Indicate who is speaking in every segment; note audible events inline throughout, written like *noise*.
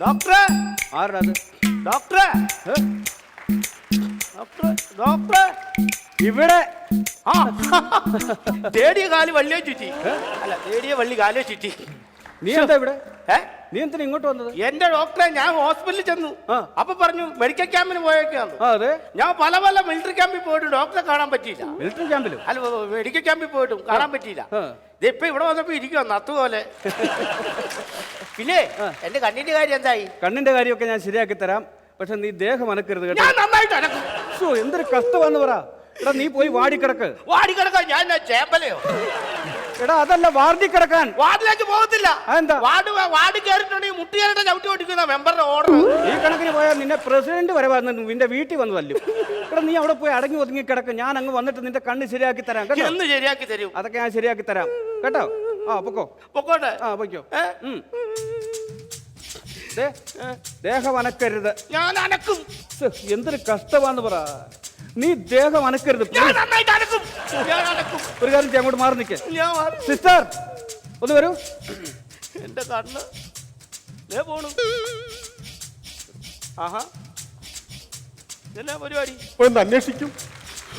Speaker 1: ഡോക്ടറെ?
Speaker 2: ആരുടെ
Speaker 1: ഡോക്ടറെ? ഡോക്ടറെ? ഡോക്ടറെ?
Speaker 2: ഇവിടെ?
Speaker 1: ആ. തേടിയ കാൽ വള്ളിയോ ചുറ്റി. അല്ല തേടിയ വള്ളി കാലോ ചുറ്റി.
Speaker 2: നീ എന്താ ഇവിടെ?
Speaker 1: ഏ
Speaker 2: നീ എന്തിനാ ഇങ്ങോട്ട് വന്നത്?
Speaker 1: എന്റെ ഡോക്ടറെ ഞാൻ ഹോസ്പിറ്റലിൽ ചെന്നു.
Speaker 2: ആ.
Speaker 1: അപ്പൊ പറഞ്ഞു മെഡിക്കൽ ക്യാമ്പിന് പോയേക്കാന്ന്.
Speaker 2: ആ അതെ?
Speaker 1: ഞാൻ പല പല മിലിറ്ററി ക്യാമ്പിൽ പോയിട്ട് ഡോക്ടറെ കാണാൻ പറ്റിയില്ല.
Speaker 2: മിലിറ്ററി ക്യാമ്പിലും
Speaker 1: അല്ല മെഡിക്കൽ ക്യാമ്പിൽ പോയിട്ടും കാണാൻ പറ്റിയില്ല.
Speaker 2: ആ.
Speaker 1: ഇപ്പൊ ഇവിടെ വന്നപ്പോ ഇരിക്കുവാ നത്തുപോലെ. പിന്നെ എന്റെ കണ്ണിന്റെ കാര്യം എന്തായി?
Speaker 2: കണ്ണിന്റെ കാര്യമൊക്കെ ഞാൻ ശരിയാക്കി തരാം. പക്ഷെ നീ ദേഹം അനക്കരുത് കേട്ടോ.
Speaker 1: ഞാൻ നന്നായിട്ട് അനക്കും.
Speaker 2: എന്തൊരു കഷ്ടമാണെന്ന് പറ. എടാ നീ പോയി വാടിക്കിടക്ക്.
Speaker 1: വാടി കിടക്കാൻ ഞാൻ എന്നാ ചേമ്പലയോ?
Speaker 2: എടാ അതല്ല വാർഡിൽ കിടക്കാൻ.
Speaker 1: വാർഡിലേക്ക് പോകത്തില്ല.
Speaker 2: അതെന്താ?
Speaker 1: വാർഡ് വാർഡ് കയറിയിട്ടുണ്ടെങ്കിൽ മുട്ടുകാരുടെ ചവിട്ടി ഓടിക്കുന്ന മെമ്പറുടെ ഓർഡർ
Speaker 2: ഈ കണക്കിന് പോയാൽ നിന്നെ പ്രസിഡന്റ് വരെ വന്നു നിന്റെ വീട്ടിൽ വന്നു തല്ലും. എടാ നീ അവിടെ പോയി അടങ്ങി ഒതുങ്ങി കിടക്ക്. ഞാൻ അങ്ങ് വന്നിട്ട് നിന്റെ കണ്ണ് ശരിയാക്കി തരാം കേട്ടോ?
Speaker 1: എന്ന് ശരിയാക്കി തരും.
Speaker 2: അതൊക്കെ ഞാൻ ശരിയാക്കി തരാം കേട്ടോ? ആ പൊക്കോ.
Speaker 1: പൊക്കോട്ടെ.
Speaker 2: ആ. ദേ, ദേഹം അനക്കരുത്.
Speaker 1: ഞാൻ അനക്കും.
Speaker 2: എന്തൊരു കഷ്ടമാന്ന് പറ. നീ ദേഹം അനക്കരുത്.
Speaker 1: ഞാൻ നന്നായിട്ട് അനക്കും. ഞാൻ അനക്കും.
Speaker 2: ഒരു കാര്യം ചെയ്യാം അങ്ങോട്ട് മാറി നിൽക്കേ. സിസ്റ്റർ ഒന്ന് വരൂ.
Speaker 1: എന്റെ കണ്ണ്. ദേ പോണു. ആഹാ. എന്നാ പരിപാടി?
Speaker 3: പോയെന്ന് അന്വേഷിക്കും.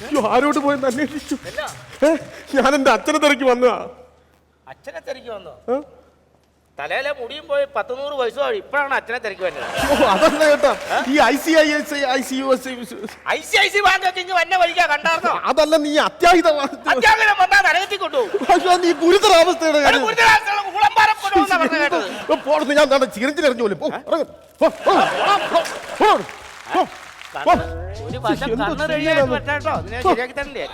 Speaker 3: അയ്യോ ആരോട് പോയെന്ന് അന്വേഷിക്കും?
Speaker 1: അല്ല
Speaker 3: ഏ? ഞാൻ എന്റെ അച്ഛനെ തിരക്കി വന്നതാ.
Speaker 1: അച്ഛനെ തിരക്കി വന്നോ?
Speaker 3: ഏ?
Speaker 1: തലയിലെ മുടിയും പോയി പത്ത് നൂറ് വയസ്സ് കഴിഞ്ഞു ഇപ്പോഴാണ് അച്ഛനെ തിരക്ക് വരുന്നത്.
Speaker 3: ഓ, അതല്ല കേട്ടോ. ഈ I C I S I C U S
Speaker 1: I C I C bank ഒക്കെ ഇങ്ങ് വന്നെ വഴിക്കാ കണ്ടാർന്നോ *laughs*
Speaker 3: അതല്ല നീ അത്യാഹിത
Speaker 1: അത്യാഗ്രഹം വന്നാ നരകത്തിൽ കൊണ്ടുപോകും
Speaker 3: അയ്യോ നീ ഗുരുതരാവസ്ഥയുടെ
Speaker 1: ഒരു
Speaker 3: കാര്യം
Speaker 1: ഗുരുതരാവസ്ഥയുള്ള കുളമ്പാരം കൊണ്ടുപോകുന്ന പറഞ്ഞ കേട്ടത്. *laughs*
Speaker 3: ഓ, ഞാൻ നാളെ ചിരഞ്ചിലെറിഞ്ഞു പോലും പോ, ഇറങ്ങ്. പോ, പോ, പോ, പോ, പോ.
Speaker 1: കണ്ണ് ഒരു വശം
Speaker 3: എന്തോ
Speaker 1: കണ്ണ് റെഡിയായിട്ട്
Speaker 3: ചെയ്യാനാണ്?
Speaker 1: പറ്റാട്ടോ? ഇതിനെ ശരിയാക്കി തരണ്ടേ?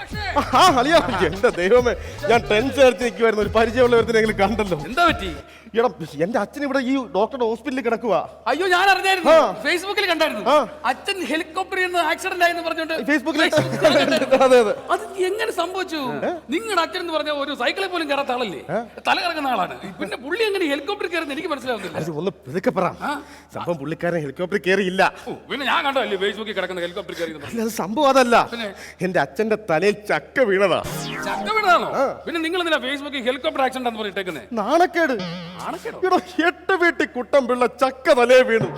Speaker 3: ആ അളിയാ എന്റെ ദൈവമേ ഞാൻ ടെൻഷൻ അടിച്ച് നിൽക്കുമായിരുന്നു ഒരു പരിചയമുള്ളവരത്തിനെങ്കിലും കണ്ടല്ലോ.
Speaker 4: എന്താ പറ്റി?
Speaker 3: എടാ എന്റെ അച്ഛൻ ഇവിടെ ഈ ഡോക്ടറുടെ ഹോസ്പിറ്റലിൽ കിടക്കുക
Speaker 4: അയ്യോ ഞാൻ അറിഞ്ഞായിരുന്നു
Speaker 3: ആ.
Speaker 4: ഫേസ്ബുക്കിൽ കണ്ടായിരുന്നു
Speaker 3: ആ.
Speaker 4: അച്ഛൻ ഹെലികോപ്റ്ററിൽ നിന്ന് ആക്സിഡന്റ് ആയെന്ന് പറഞ്ഞുകൊണ്ട്
Speaker 3: ഫേസ്ബുക്കിൽ. അതെ അതെ.
Speaker 4: അത് എങ്ങനെ സംഭവിച്ചു? നിങ്ങളുടെ അച്ഛൻ എന്ന് പറഞ്ഞ ഒരു സൈക്കിളിൽ പോലും കയറാത്ത ആളല്ലേ? തല കറങ്ങുന്ന ആളാണ്. പിന്നെ പുള്ളി എങ്ങനെ ഹെലികോപ്റ്ററിൽ കയറുന്ന എനിക്ക് മനസ്സിലാവുന്നില്ല.
Speaker 3: അത് ഒന്ന് പിതുക്കെ പറ. സംഭവം പുള്ളിക്കാരൻ ഹെലികോപ്റ്ററിൽ കയറിയില്ല.
Speaker 4: ഓ, പിന്നെ ഞാൻ കണ്ടല്ലേ ഫേസ്ബുക്കിൽ കിടക്കുന്ന ഹെലികോപ്റ്റർ കയറി എന്ന് പറഞ്ഞു.
Speaker 3: അല്ല, അത് സംഭവം അതല്ല.
Speaker 4: പിന്നെ?
Speaker 3: എന്റെ അച്ഛന്റെ തലയിൽ ചക്ക വീണതാ.
Speaker 4: ചക്ക വീണതാണോ? പിന്നെ നിങ്ങൾ എന്തിനാ ഫേസ്ബുക്കിൽ ഹെലികോപ്റ്റർ ആക്സിഡന്റ് എന്ന് പറഞ്ഞിട്ടേക്കുന്നത്
Speaker 3: നാണക്കേട്.
Speaker 4: ആണക്കേടോ
Speaker 3: എടോ എട്ട് വീട്ടിൽ കുട്ടം പിള്ള ചക്ക തലേ വീണു.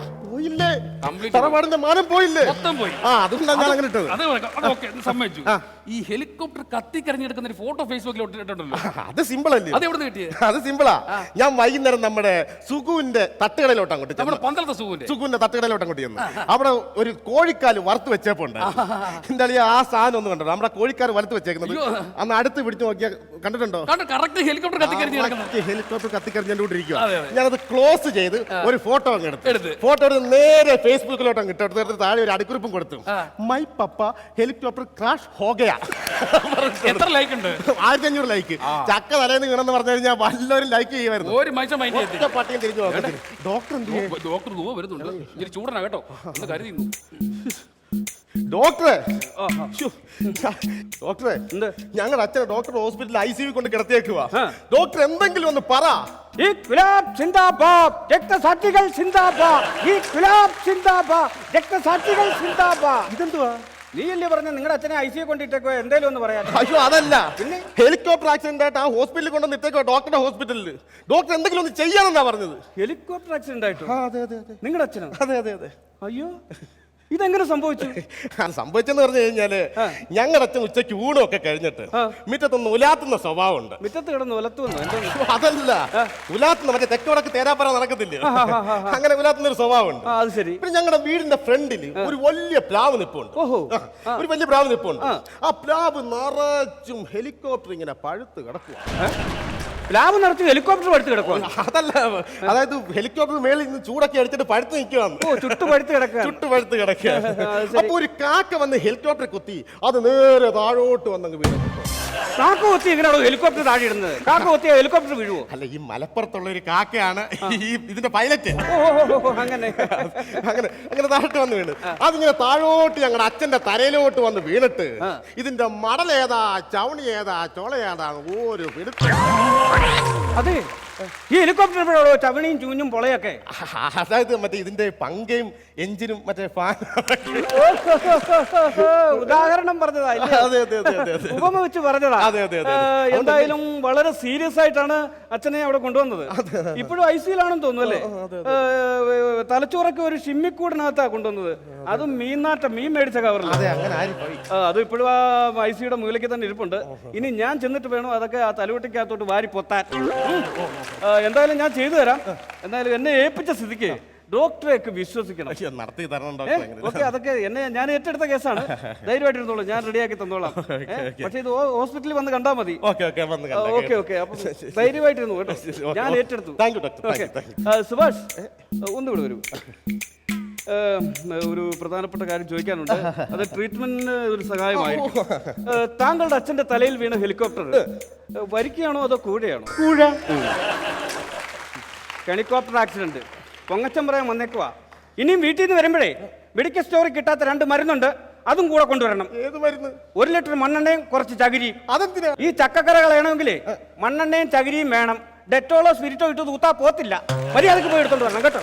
Speaker 3: പോയില്ലേ
Speaker 4: Complete
Speaker 3: തറവാടിന്റെ മാനം പോയില്ലേ?
Speaker 4: മൊത്തം പോയി.
Speaker 3: ആ അതുകൊണ്ടാണ് ഞാൻ അങ്ങനെ ഇട്ടത്.
Speaker 4: അത് ഓക്കെ സമ്മതിച്ചു. ഈ ഹെലികോപ്റ്റർ കത്തിക്കരഞ്ഞെടുക്കുന്ന ഒരു ഫോട്ടോ ഫേസ്ബുക്കിൽ ഇട്ടിട്ടുണ്ടല്ലോ. *laughs*
Speaker 3: അത് സിമ്പിൾ അല്ലേ?
Speaker 4: അത് എവിടെ കിട്ടിയത്
Speaker 3: അത് സിമ്പിളാ ഞാൻ വൈകുന്നേരം നമ്മുടെ സുഖുവിന്റെ തട്ടുകടയിലോട്ട് അങ്ങോട്ട്
Speaker 4: നമ്മുടെ. പന്തളത്തെ സൂവിന്റെ
Speaker 3: സുഖുവിന്റെ തട്ടുകടയിലോട്ട് അങ്ങോട്ട് ചെന്നു. അവിടെ ഒരു കോഴിക്കാൽ വറുത്ത് വെച്ചപ്പോണ്ട് എന്താ ആ സാധനം ഒന്ന് കണ്ടോ? നമ്മുടെ കോഴിക്കാൽ വലുത്ത് വെച്ചേക്കുന്നത്. അന്ന് അടുത്ത് പിടിച്ചു നോക്കിയാൽ കണ്ടിട്ടുണ്ടോ?
Speaker 4: ഹെലികോപ്റ്റർ
Speaker 3: ഹെലികോപ്റ്റർ
Speaker 4: അതെ.
Speaker 3: ഞാനത് ക്ലോസ് ചെയ്ത് ഒരു ഫോട്ടോ അങ്ങ് എടുത്തു. ഫോട്ടോ എടുത്ത് നേരെ ഫേസ്ബുക്കിലോട്ട് അങ്ങ് ഇട്ടെടുത്ത് താഴെ ഒരു അടിക്കുറിപ്പും കൊടുത്തു. മൈ പപ്പ ഹെലികോപ്റ്റർ ക്രാഷ് ഹോഗയാ
Speaker 4: എത്ര ലൈക്ക് ഉണ്ട്?
Speaker 3: ആയിരത്തി അഞ്ഞൂറ് ലൈക്ക് ചക്ക തലേന്ന് വീണെന്ന് പറഞ്ഞു കഴിഞ്ഞാൽ വല്ലവരും ലൈക്ക് ചെയ്യുമായിരുന്നു.
Speaker 4: ഒരു മനുഷ്യൻ മൈൻഡ് ചെയ്തില്ല
Speaker 3: പട്ടിയും തിരിഞ്ഞു നോക്കത്തില്ല ഡോക്ടർ എന്ത് ചെയ്യും?
Speaker 4: ഡോക്ടർ തൂവ വരുന്നുണ്ട്. ഇനി ചൂടനാ കേട്ടോ. ഒന്ന് കരുതിയിരുന്നു
Speaker 3: ഡോക്ടറെ ശ്ശോ. ഡോക്ടറെ
Speaker 2: എന്ത്?
Speaker 3: ഞങ്ങളുടെ അച്ഛനെ ഡോക്ടർ ഹോസ്പിറ്റലിൽ ഐ സി കൊണ്ട് കിടത്തിയേക്കുവാ.
Speaker 2: ആ.
Speaker 3: ഡോക്ടർ എന്തെങ്കിലും ഒന്ന് പറ.
Speaker 2: ഈ ഗുലാബ് സിന്ദാബാദ് രക്തസാക്ഷികൾ സിന്ദാബാദ്. ഈ ഗുലാബ് സിന്ദാബാദ് രക്തസാക്ഷികൾ സിന്ദാബാദ്.
Speaker 3: ഇതെന്തുവാ?
Speaker 2: നീയല്ലേ പറഞ്ഞ നിങ്ങളുടെ അച്ഛനെ ഐ സി കൊണ്ടിട്ടേക്കോ? എന്തേലും ഒന്ന് പറയാം.
Speaker 3: അയ്യോ അതല്ല. പിന്നെ? ഹെലികോപ്റ്റർ ആക്സിഡന്റ് ആയിട്ട് ആ ഹോസ്പിറ്റലിൽ കൊണ്ടുവന്ന് ഇട്ടേക്കോ? ഡോക്ടറുടെ ഹോസ്പിറ്റലിൽ ഡോക്ടർ എന്തെങ്കിലും ഒന്ന് ചെയ്യാനെന്നാ പറഞ്ഞത്.
Speaker 2: ഹെലികോപ്റ്റർ ആക്സിഡന്റ് ആയിട്ടോ?
Speaker 3: ആ, അതെ അതെ അതെ.
Speaker 2: നിങ്ങളുടെ അച്ഛനോ?
Speaker 3: അതെ അതെ അതെ.
Speaker 2: അയ്യോ. ഇതെങ്ങനെ സംഭവിച്ചു? *laughs*
Speaker 3: അത് സംഭവിച്ചെന്ന് പറഞ്ഞു കഴിഞ്ഞാൽ ഞങ്ങളുടെ അച്ഛൻ ഉച്ചയ്ക്ക് ഊണൊക്കെ കഴിഞ്ഞിട്ട്. മുറ്റത്തൊന്ന് ഉലാത്തുന്ന സ്വഭാവമുണ്ട്.
Speaker 2: മുറ്റത്ത് കിടന്ന് ഉലത്തുന്നു എന്തോന്ന്
Speaker 3: അതല്ല. ഉലാത്തുന്ന മറ്റേ തെക്കോടക്ക് തേരാപ്പറ നടക്കത്തില്ലേ? അങ്ങനെ ഉലാത്തുന്ന ഒരു സ്വഭാവമുണ്ട്.
Speaker 2: ആ അത് ശരി.
Speaker 3: പിന്നെ ഞങ്ങളുടെ വീടിന്റെ ഫ്രണ്ടിൽ ഒരു വലിയ പ്ലാവ് നിപ്പുണ്ട്.
Speaker 2: ഓഹോ.
Speaker 3: ആ, ഒരു വലിയ പ്ലാവ് നിപ്പുണ്ട്. ആ. പ്ലാവ് നിറച്ചും ഹെലികോപ്റ്റർ ഇങ്ങനെ പഴുത്ത് കിടക്കുക
Speaker 2: പ്ലാവ് നിറച്ച് ഹെലികോപ്റ്റർ പടുത്ത് കിടക്കുക
Speaker 3: അതല്ല അതായത് ഹെലികോപ്റ്റർ മേളിൽ നിന്ന് ചൂടൊക്കെ അടിച്ചിട്ട് പഴുത്ത് നിൽക്കുകയാണ്.
Speaker 2: ഓ ചുട്ടു പഴുത്ത് കിടക്കുക
Speaker 3: ചുട്ടു പഴുത്ത് കിടക്കുക അപ്പൊ ഒരു കാക്ക വന്ന് ഹെലികോപ്റ്റർ കുത്തി അത് നേരെ താഴോട്ട് വന്നങ്ങ് വീണു.
Speaker 2: കാക്ക കൊത്തി എങ്ങനെയാണോ ഹെലികോപ്റ്റർ താഴെ ഇടുന്നത് കാക്ക കൊത്തിയ ഹെലികോപ്റ്റർ വീഴുവോ?
Speaker 3: അല്ല ഈ മലപ്പുറത്തുള്ള ഒരു കാക്കയാണ് ഈ ഇതിന്റെ പൈലറ്റ്
Speaker 2: അങ്ങനെ.
Speaker 3: അങ്ങനെ അങ്ങനെ താഴോട്ട് വന്ന് വീണ്. അതിങ്ങനെ താഴോട്ട് ഞങ്ങളുടെ അച്ഛന്റെ തലയിലോട്ട് വന്ന് വീണിട്ട് ഇതിന്റെ മടലേതാ ചവണി ഏതാ ചോള ഏതാ ഒരു പിടുത്തം.
Speaker 2: അതെ. ഈ ഹെലികോപ്റ്റർ എപ്പോഴോ ചവണിയും ചൂഞ്ഞും പൊളയൊക്കെ? *laughs*
Speaker 3: അതായത് മറ്റേ ഇതിന്റെ പങ്കയും എഞ്ചിനും മറ്റേ ഫാൻ *laughs*
Speaker 2: ഉദാഹരണം പറഞ്ഞതാ *laughs* ഉപമ വെച്ച് പറഞ്ഞതാ. എന്തായാലും വളരെ സീരിയസ് ആയിട്ടാണ് അച്ഛനെ അവിടെ കൊണ്ടുവന്നത്. ഇപ്പോഴും ഐ സിയിലാണെന്ന് തോന്നുന്നു അല്ലേ? തലച്ചോറൊക്കെ ഒരു ഷിമ്മിക്കൂടിനകത്താ കൊണ്ടുവന്നത്. അതും മീനാറ്റം മീൻ മേടിച്ച കവറിൽ
Speaker 3: അതെ
Speaker 2: ഇപ്പോഴും ആ ഐ സിയുടെ മുകളിലേക്ക് തന്നെ ഇരിപ്പുണ്ട്. ഇനി ഞാൻ ചെന്നിട്ട് വേണം അതൊക്കെ ആ തലവെട്ടിക്കകത്തോട്ട് വാരി പൊത്താൻ എന്തായാലും ഞാൻ ചെയ്തു തരാം. എന്തായാലും എന്നെ ഏൽപ്പിച്ച സ്ഥിതിക്ക് ഡോക്ടറെയൊക്കെ വിശ്വസിക്കണം.
Speaker 3: നടത്തി തരണം
Speaker 2: ഓക്കെ അതൊക്കെ എന്നെ ഞാൻ ഏറ്റെടുത്ത കേസാണ്. *laughs* ധൈര്യമായിട്ടിരുന്നോളൂ ഞാൻ റെഡിയാക്കി തന്നോളാം. പക്ഷെ ഇത് ഹോസ്പിറ്റലിൽ വന്ന് കണ്ടാൽ മതി.
Speaker 3: ഓക്കെ ഓക്കെ
Speaker 2: അപ്പൊ ധൈര്യമായിട്ടിരുന്നു കേട്ടോ. ഞാൻ ഏറ്റെടുത്തു. സുഭാഷ് ഒന്നുകൂടെ വരൂ. ഒരു പ്രധാനപ്പെട്ട കാര്യം ചോദിക്കാനുണ്ട്. അത് ട്രീറ്റ്മെന്റിന് ഒരു സഹായമായി. താങ്കളുടെ അച്ഛന്റെ തലയിൽ വീണ ഹെലികോപ്റ്റർ വരിക്കുകയാണോ അതോ കൂഴയാണോ?
Speaker 1: കൂഴ.
Speaker 2: Helicopter accident. പൊങ്ങച്ചം പറയാൻ വന്നേക്കുവാ ഇനിയും വീട്ടിൽ നിന്ന് വരുമ്പോഴേ മെഡിക്കൽ സ്റ്റോറിൽ കിട്ടാത്ത രണ്ട് മരുന്നുണ്ട് അതും കൂടെ കൊണ്ടുവരണം.
Speaker 3: ഏത് മരുന്ന്?
Speaker 2: ഒരു ലിറ്റർ മണ്ണെണ്ണയും കുറച്ച് ചകിരിയും.
Speaker 3: അതെന്തിനാ?
Speaker 2: ഈ ചക്കക്കര കളയണമെങ്കിലേ മണ്ണെണ്ണയും ചകിരിയും വേണം. ഡെറ്റോളോ സ്പിരിറ്റോ ഇട്ട് തൂത്താ പോത്തില്ല. മര്യാദയ്ക്ക് പോയി എടുത്തോണ്ട് വരണം കേട്ടോ.